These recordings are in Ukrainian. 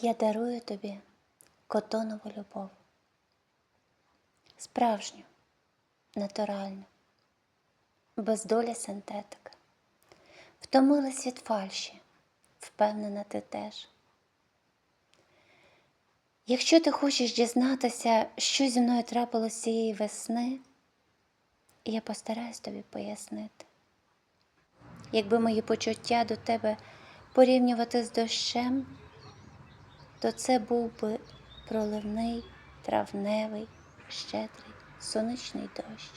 Я дарую тобі котонову любов. Справжню, натуральну, без долі синтетика. Втомилась від фальші, впевнена ти теж. Якщо ти хочеш дізнатися, що зі мною трапилось цієї весни, я постараюсь тобі пояснити. Якби мої почуття до тебе порівнювати з дощем, то це був би проливний, травневий, щедрий, сонячний дощ.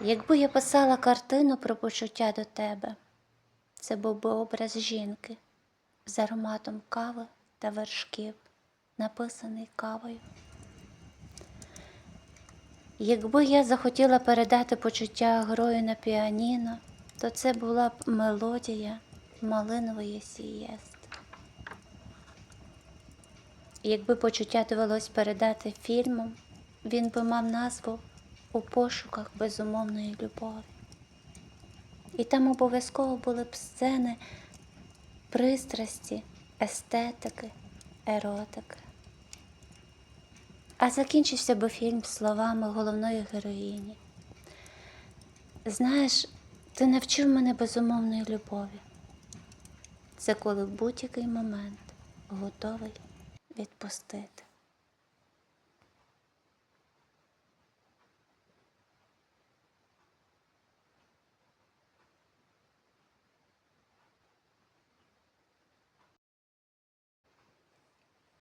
Якби я писала картину про почуття до тебе, це був би образ жінки з ароматом кави та вершків, написаний кавою. Якби я захотіла передати почуття грою на піаніно, то це була б мелодія малинової сієсти. Якби почуття довелось передати фільмом, він би мав назву у пошуках безумовної любові. І там обов'язково були б сцени пристрасті, естетики, еротики. А закінчився би фільм словами головної героїні. Знаєш, ти навчив мене безумовної любові. Це коли в будь-який момент готовий відпустити.